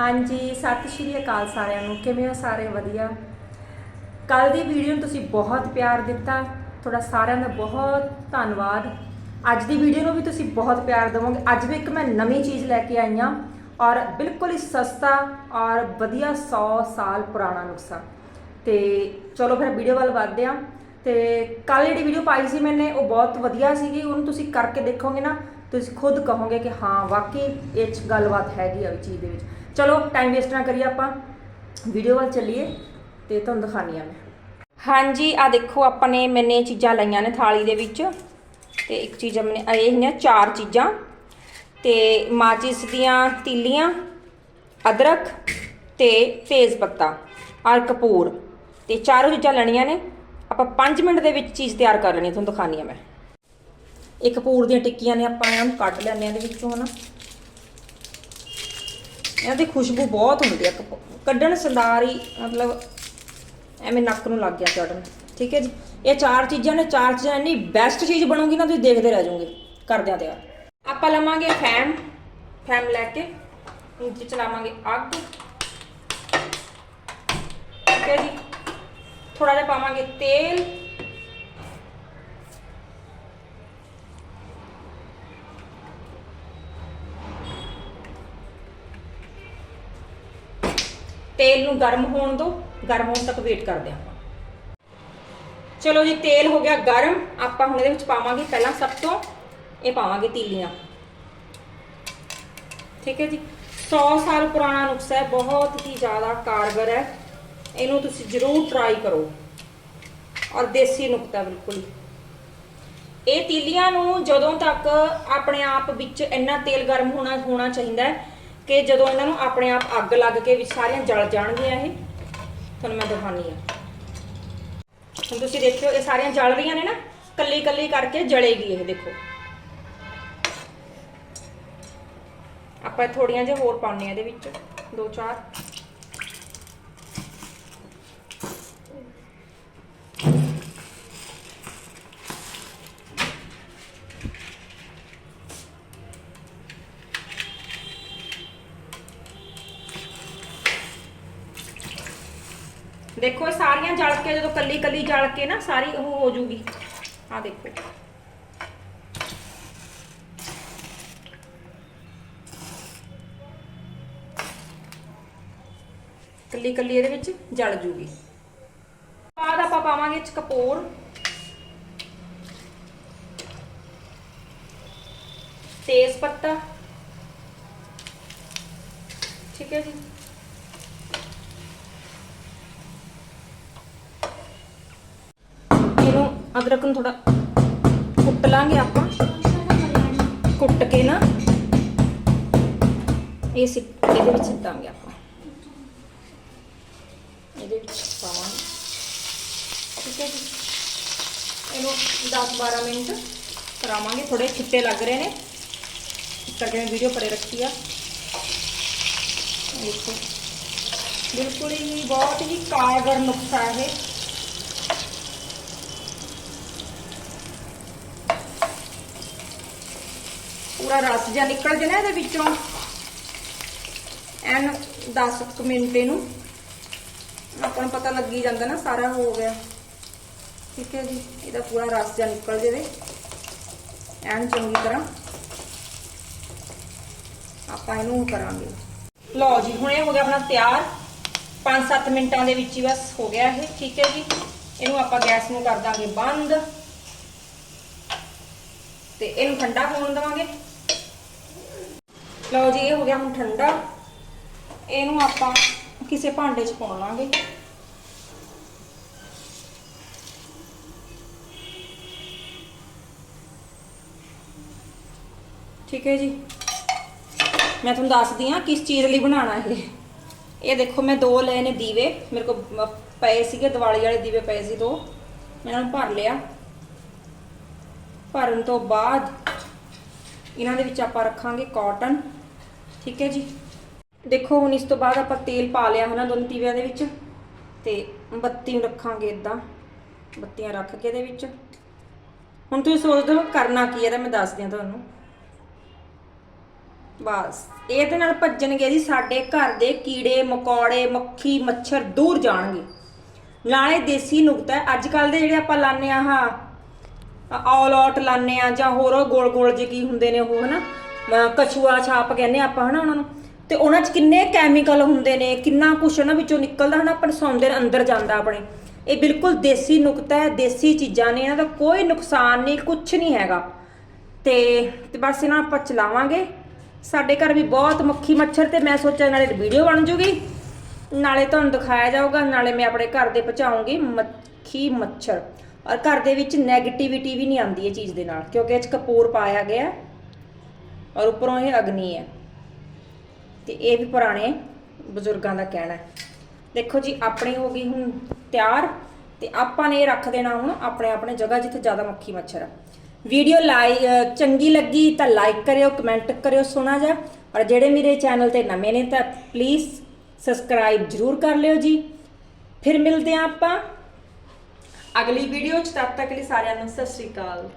ਹਾਂਜੀ, ਸਤਿ ਸ਼੍ਰੀ ਅਕਾਲ ਸਾਰਿਆਂ ਨੂੰ। ਕਿਵੇਂ ਹੋ ਸਾਰੇ? ਵਧੀਆ। ਕੱਲ ਦੀ ਵੀਡੀਓ ਨੂੰ ਤੁਸੀਂ ਬਹੁਤ ਪਿਆਰ ਦਿੱਤਾ। ਤੁਹਾਡਾ ਸਾਰਿਆਂ ਦਾ ਬਹੁਤ ਧੰਨਵਾਦ। ਅੱਜ ਦੀ ਵੀਡੀਓ ਨੂੰ ਵੀ ਤੁਸੀਂ ਬਹੁਤ ਪਿਆਰ ਦਿਵੋਗੇ। ਅੱਜ ਵੀ ਇੱਕ ਮੈਂ ਨਵੀਂ ਚੀਜ਼ ਲੈ ਕੇ ਆਈ ਹਾਂ ਔਰ ਬਿਲਕੁਲ ਹੀ ਸਸਤਾ ਔਰ ਵਧੀਆ 100 ਸਾਲ ਪੁਰਾਣਾ ਨੁਸਖਾ। ਤੇ ਚਲੋ ਫਿਰ ਵੀਡੀਓ ਵੱਲ ਵਧਦੇ ਹਾਂ। ਤੇ ਕੱਲ ਜਿਹੜੀ ਵੀਡੀਓ ਪਾਈ ਸੀ ਮੈਨੇ, ਉਹ ਬਹੁਤ ਵਧੀਆ ਸੀਗੀ। ਉਹਨੂੰ ਤੁਸੀਂ ਕਰਕੇ ਦੇਖੋਗੇ ਨਾ, ਤੁਸੀਂ ਖੁਦ ਕਹੋਗੇ ਕਿ ਹਾਂ, ਵਾਕਈ ਇਹ 'ਚ ਗੱਲਬਾਤ ਹੈਗੀ ਆ ਵੀ ਚੀਜ਼ ਦੇ ਵਿੱਚ। ਚਲੋ ਟਾਈਮ ਵੇਸਟ ਨਾ ਕਰੀਏ ਆਪਾਂ। ਵੀਡੀਓ ਵੱਲ ਚੱਲੀਏ ਤੇ ਤੁਹਾਨੂੰ ਦਿਖਾਉਂਦੀ ਆ ਮੈਂ। ਹਾਂਜੀ ਆ ਦੇਖੋ ਆਪਾਂ ਨੇ ਮੈਨੇ ਚੀਜ਼ਾਂ ਲਈਆਂ ਨੇ ਥਾਲੀ ਦੇ ਵਿੱਚ। ਤੇ ਇੱਕ ਚੀਜ਼ ਮੈਨੇ ਇਹ ਨੇ ਚਾਰ ਚੀਜ਼ਾਂ। ਤੇ ਮਾਚਿਸ ਦੀਆਂ ਤੀਲੀਆਂ ਅਦਰਕ ਤੇ ਤੇਜ਼ ਪੱਤਾ ਔਰ ਕਪੂਰ ਤੇ ਚਾਰੋਂ ਚੀਜ਼ਾਂ ਲੈਣੀਆਂ ਨੇ। ਆਪਾਂ 5 ਮਿੰਟ ਦੇ ਵਿੱਚ ਚੀਜ਼ ਤਿਆਰ ਕਰ ਲੈਣੀ ਹੈ, ਤੁਹਾਨੂੰ ਦਿਖਾਣੀ ਆ ਮੈਂ। ਇਹ ਕਪੂਰ ਦੀਆਂ ਟਿੱਕੀਆਂ ਨੇ ਆਪਾਂ ਇਹਨਾਂ ਨੂੰ ਕੱਟ ਲੈਣੇ ਆ ਇਹਦੇ ਵਿੱਚੋਂ ਹਨਾ। ਇਹਨਾਂ ਦੀ ਖੁਸ਼ਬੂ ਬਹੁਤ ਹੁੰਦੀ ਆ। ਕਪ- ਕੱਢਣ ਸੰਦਾਰ, ਮਤਲਬ ਐਵੇਂ ਨੱਕ ਨੂੰ ਲੱਗ ਗਿਆ ਚੜਨ ਠੀਕ ਹੈ ਜੀ? ਇਹ ਚਾਰ ਚੀਜ਼ਾਂ ਨੇ, ਚਾਰ ਚੀਜ਼ਾਂ ਇੰਨੀ ਬੈਸਟ ਚੀਜ਼ ਬਣੂਗੀ ਨਾ, ਤੁਸੀਂ ਦੇਖਦੇ ਰਹਿ ਜਾਓਗੇ ਕਰਦਿਆਂ ਤਿਆਰ ਆਪਾਂ ਲਵਾਂਗੇ ਫੈਮ ਫੈਮ ਲੈ ਕੇ ਨੀਚੇ ਚਲਾਵਾਂਗੇ ਅੱਗ। ਠੀਕ ਹੈ ਜੀ? ਥੋੜਾ ਜਿਹਾ ਪਾਵਾਂਗੇ ਤੇਲ। ਤੇਲ ਨੂੰ ਗਰਮ ਹੋਣ ਦਿਓ ਗਰਮ ਹੋਣ ਤੱਕ ਵੇਟ ਕਰਦੇ ਹਾਂ ਆਪਾਂ। ਚਲੋ ਜੀ, ਤੇਲ ਹੋ ਗਿਆ ਗਰਮ, ਆਪਾਂ ਹੁਣ ਇਹਦੇ ਵਿੱਚ ਪਾਵਾਂਗੇ ਪਹਿਲਾਂ ਸਭ ਤੋਂ, ਇਹ ਪਾਵਾਂਗੇ ਤੀਲੀਆਂ। ਠੀਕ ਹੈ ਜੀ 100 ਸਾਲ ਪੁਰਾਣਾ ਨੁਸਖਾ ਹੈ, ਬਹੁਤ ਹੀ ਜ਼ਿਆਦਾ ਕਾਰਗਰ ਹੈ। ਇਹਨੂੰ ਤੁਸੀਂ ਜ਼ਰੂਰ ਟਰਾਈ ਕਰੋ। ਔਰ ਦੇਸੀ ਨੁਕਤਾ ਬਿਲਕੁਲ। ਇਹ ਤੀਲੀਆਂ ਨੂੰ ਜਦੋਂ ਤੱਕ ਆਪਣੇ ਆਪ ਵਿੱਚ ਇੰਨਾ ਤੇਲ ਗਰਮ ਹੋਣਾ ਹੋਣਾ ਚਾਹੀਦਾ ਹੈ ਕਿ ਜਦੋਂ ਇਹਨਾਂ ਨੂੰ ਆਪਣੇ ਆਪ ਅੱਗ ਲੱਗ ਕੇ ਵਿੱਚ ਸਾਰੀਆਂ ਜਲ ਜਾਣਗੀਆਂ ਇਹ, ਤੁਹਾਨੂੰ ਮੈਂ ਦਿਖਾਉਣੀ ਆ। ਹੁਣ ਤੁਸੀਂ ਦੇਖਿਓ, ਇਹ ਸਾਰੀਆਂ ਜਲ ਰਹੀਆਂ ਨੇ ਨਾ ਕੱਲੀ ਕੱਲੀ ਕਰਕੇ ਜਲੇਗੀ ਇਹ ਦੇਖੋ। ਆਪਾਂ ਥੋੜੀਆਂ ਜਿਹਾ ਹੋਰ ਪਾਉਣੇ ਆ ਇਹਦੇ ਵਿੱਚ, ਦੋ ਚਾਰ। ਦੇਖੋ ਇਹ ਸਾਰੀਆਂ ਜਲ ਕੇ, ਜਦੋਂ ਕੱਲੀ ਕੱਲੀ ਜਲ ਕੇ ਨਾ ਸਾਰੀ ਉਹ ਹੋ ਜੂਗੀ। ਆ ਦੇਖੋ। ਕੱਲੀ ਕੱਲੀ ਇਹਦੇ ਵਿੱਚ ਜਲ ਜੂਗੀ। ਬਾਅਦ ਆਪਾਂ ਪਾਵਾਂਗੇ ਇਹ ਚ ਕਪੂਰ। ਤੇਜ਼ ਪੱਤਾ। ਠੀਕ ਹੈ ਜੀ ਇਹਨੂੰ ਅਦਰਕ ਨੂੰ ਥੋੜਾ ਕੁੱਟ ਲਾਂਗੇ ਆਪਾਂ। ਕੁੱਟ ਕੇ ਨਾ ਇਹ ਸਿੱਟ ਇਹਦੇ ਵਿੱਚ ਸਿੱਟਾਂਗੇ ਆਪਾਂ। ਇਹਦੇ ਵਿੱਚ ਪਾਵਾਂਗੇ। ਠੀਕ ਹੈ ਜੀ। ਇਹਨੂੰ 10-12 ਮਿੰਟ ਕਰਾਵਾਂਗੇ। ਥੋੜੇ ਛਿੱਟੇ ਲੱਗ ਰਹੇ ਨੇ। ਇਸ ਕਰਕੇ ਮੈਂ ਵੀਡੀਓ ਪਰੇ ਰੱਖੀ ਆ। ਦੇਖੋ। ਬਿਲਕੁਲ ਹੀ ਬਹੁਤ ਹੀ ਕਾਰਗਰ ਨੁਕਸਾ ਹੈ ਪੂਰਾ ਰਸ ਜਿਹਾ ਨਿਕਲ ਜੇ ਨਾ ਇਹਦੇ ਵਿੱਚੋਂ। ਐਨ 10 ਕੁ ਮਿੰਟ ਇਹਨੂੰ। ਆਪਾਂ ਨੂੰ ਪਤਾ ਲੱਗੀ ਜਾਂਦਾ ਨਾ, ਸਾਰਾ ਹੋ ਗਿਆ। ਠੀਕ ਹੈ ਜੀ, ਇਹਦਾ ਪੂਰਾ ਰਸ ਜਿਹਾ ਨਿਕਲ ਜਾਵੇ। ਐਨ ਚੰਗੀ ਤਰ੍ਹਾਂ ਆਪਾਂ ਇਹਨੂੰ ਕਰਾਂਗੇ। ਲਓ ਜੀ, ਹੁਣ ਇਹ ਹੋ ਗਿਆ ਆਪਣਾ ਤਿਆਰ। 5-7 ਮਿੰਟਾਂ ਦੇ ਵਿੱਚ ਹੀ ਬਸ ਹੋ ਗਿਆ ਇਹ। ਠੀਕ ਹੈ ਜੀ, ਇਹਨੂੰ ਆਪਾਂ ਗੈਸ ਨੂੰ ਕਰ ਦਾਂਗੇ ਬੰਦ। ਤੇ ਇਹਨੂੰ ਠੰਡਾ ਹੋਣ ਦੇਵਾਂਗੇ। ਲਓ ਜੀ, ਇਹ ਹੋ ਗਿਆ ਹੁਣ ਠੰਡਾ। ਇਹਨੂੰ ਆਪਾਂ ਕਿਸੇ ਭਾਂਡੇ 'ਚ ਪਾਉਣ ਲਾਂਗੇ। ਠੀਕ ਹੈ ਜੀ। ਮੈਂ ਤੁਹਾਨੂੰ ਦੱਸਦੀ ਹਾਂ ਕਿਸ ਚੀਜ਼ ਲਈ ਬਣਾਉਣਾ ਇਹ। ਇਹ ਦੇਖੋ, ਮੈਂ ਦੋ ਲਏ ਨੇ ਦੀਵੇ। ਮੇਰੇ ਕੋਲ ਪਏ ਸੀਗੇ, ਦੀਵਾਲੀ ਵਾਲੇ ਦੀਵੇ ਪਏ ਸੀ ਦੋ। ਮੈਂ ਇਹਨਾਂ ਨੂੰ ਭਰ ਲਿਆ। ਭਰਨ ਤੋਂ ਬਾਅਦ ਇਹਨਾਂ ਦੇ ਵਿੱਚ ਆਪਾਂ ਰੱਖਾਂਗੇ ਕਾਟਨ ਠੀਕ ਹੈ ਜੀ। ਦੇਖੋ, ਹੁਣ ਇਸ ਤੋਂ ਬਾਅਦ ਆਪਾਂ ਤੇਲ ਪਾ ਲਿਆ ਉਹਨਾਂ ਦੋਨ ਦੀਵਿਆਂ ਦੇ ਵਿੱਚ। ਤੇ ਬੱਤੀ ਨੂੰ ਰੱਖਾਂਗੇ ਇਦਾਂ ਬੱਤੀਆਂ ਰੱਖ ਕੇ ਇਹਦੇ ਵਿੱਚ। ਹੁਣ ਤੁਸੀਂ ਸੋਚਦੇ ਹੋ ਕਰਨਾ ਕੀ ਹੈ ਤਾਂ ਮੈਂ ਦੱਸਦੀ ਹਾਂ ਤੁਹਾਨੂੰ। ਬਸ, ਇਹਦੇ ਨਾਲ ਭੱਜਣਗੇ ਜੀ ਸਾਡੇ ਘਰ ਦੇ ਕੀੜੇ, ਮਕੌੜੇ, ਮੱਖੀ, ਮੱਛਰ ਦੂਰ ਜਾਣਗੇ। ਨਾਲੇ ਦੇਸੀ ਨੁਕਤਾ ਅੱਜ ਕੱਲ ਦੇ ਜਿਹੜੇ ਆਪਾਂ ਲਾਣੇ ਆ ਹਾਂ ਆਲ ਆਊਟ ਲਾਣੇ ਆ ਜਾਂ ਹੋਰ ਗੋਲ ਗੋਲ ਜਿਹੇ ਕੀ ਹੁੰਦੇ ਨੇ ਉਹ, ਹਨਾ? ਅਹ, ਕਛੂਆ ਛਾਪ ਕਹਿੰਦੇ ਆ ਆਪਾਂ, ਹਨਾ ਉਹਨਾਂ ਨੂੰ। ਤੇ ਉਹਨਾਂ 'ਚ ਕਿੰਨੇ ਕੈਮੀਕਲ ਹੁੰਦੇ ਨੇ, ਕਿੰਨਾ ਕੁਛ ਉਹਨਾਂ ਵਿੱਚੋਂ ਨਿਕਲਦਾ, ਹਨਾ, ਆਪਾਂ ਸੌਂਦੇ ਦੇ ਅੰਦਰ ਜਾਂਦਾ ਆਪਣੇ। ਇਹ ਬਿਲਕੁਲ ਦੇਸੀ ਨੁਕਤਾ ਹੈ, ਦੇਸੀ ਚੀਜ਼ਾਂ ਨੇ, ਇਹਨਾਂ ਦਾ ਕੋਈ ਨੁਕਸਾਨ ਨਹੀਂ, ਕੁਛ ਨਹੀਂ ਹੈਗਾ। ਤੇ ਤੇ ਬਸ ਇਹਨਾਂ ਨੂੰ ਆਪਾਂ ਚਲਾਵਾਂਗੇ। ਸਾਡੇ ਘਰ ਵੀ ਬਹੁਤ ਮੱਖੀ ਮੱਛਰ ਤੇ ਮੈਂ ਸੋਚਿਆ ਨਾਲੇ ਵੀਡੀਓ ਬਣ ਜੂਗੀ। ਨਾਲੇ ਤੁਹਾਨੂੰ ਦਿਖਾਇਆ ਜਾਊਗਾ, ਨਾਲੇ ਮੈਂ ਆਪਣੇ ਘਰ ਦੇ ਪਹੁੰਚਾਉਂਗੀ ਮੱਖੀ ਮੱਛਰ। ਔਰ ਘਰ ਦੇ ਵਿੱਚ 네ਗੇਟਿਵਿਟੀ ਵੀ ਨਹੀਂ ਆਉਂਦੀ ਇਹ ਚੀਜ਼ ਦੇ ਨਾਲ, ਕਿਉਂਕਿ ਇਹ ਚ ਕਪੂਰ ਪਾਇਆ ਗਿਆ। ਹੈ ਔਰ ਉੱਪਰੋਂ ਇਹ ਅਗਨੀ ਹੈ। ਤੇ ਇਹ ਵੀ ਪੁਰਾਣੇ ਬਜ਼ੁਰਗਾਂ ਦਾ ਕਹਿਣਾ ਹੈ। ਦੇਖੋ ਜੀ, ਆਪਣੀ ਹੋ ਗਈ ਹੁਣ ਤਿਆਰ ਤੇ ਆਪਾਂ ਨੇ ਇਹ ਰੱਖ ਦੇਣਾ ਹੁਣ ਆਪਣੇ ਆਪਣੇ ਜਗ੍ਹਾ ਜਿੱਥੇ ਜ਼ਿਆਦਾ ਮੱਖੀ ਮੱਛਰ ਆ। ਵੀਡੀਓ ਲਾਈ ਚੰਗੀ ਲੱਗੀ ਤਾਂ ਲਾਈਕ ਕਰਿਓ ਕਮੈਂਟ ਕਰਿਓ ਸੋਹਣਾ ਜਿਹਾ। ਔਰ ਜਿਹੜੇ ਮੇਰੇ ਚੈਨਲ ਤੇ ਨਵੇਂ ਨੇ ਤਾਂ ਪਲੀਜ਼ ਸਬਸਕ੍ਰਾਈਬ ਜਰੂਰ ਕਰ ਲਿਓ ਜੀ। ਫਿਰ ਮਿਲਦੇ ਹਾਂ ਆਪਾਂ ਅਗਲੀ ਵੀਡੀਓ ਚ, ਤਦ ਤੱਕ ਲਈ ਸਾਰਿਆਂ ਨੂੰ ਸਤਿ ਸ਼੍ਰੀ ਅਕਾਲ।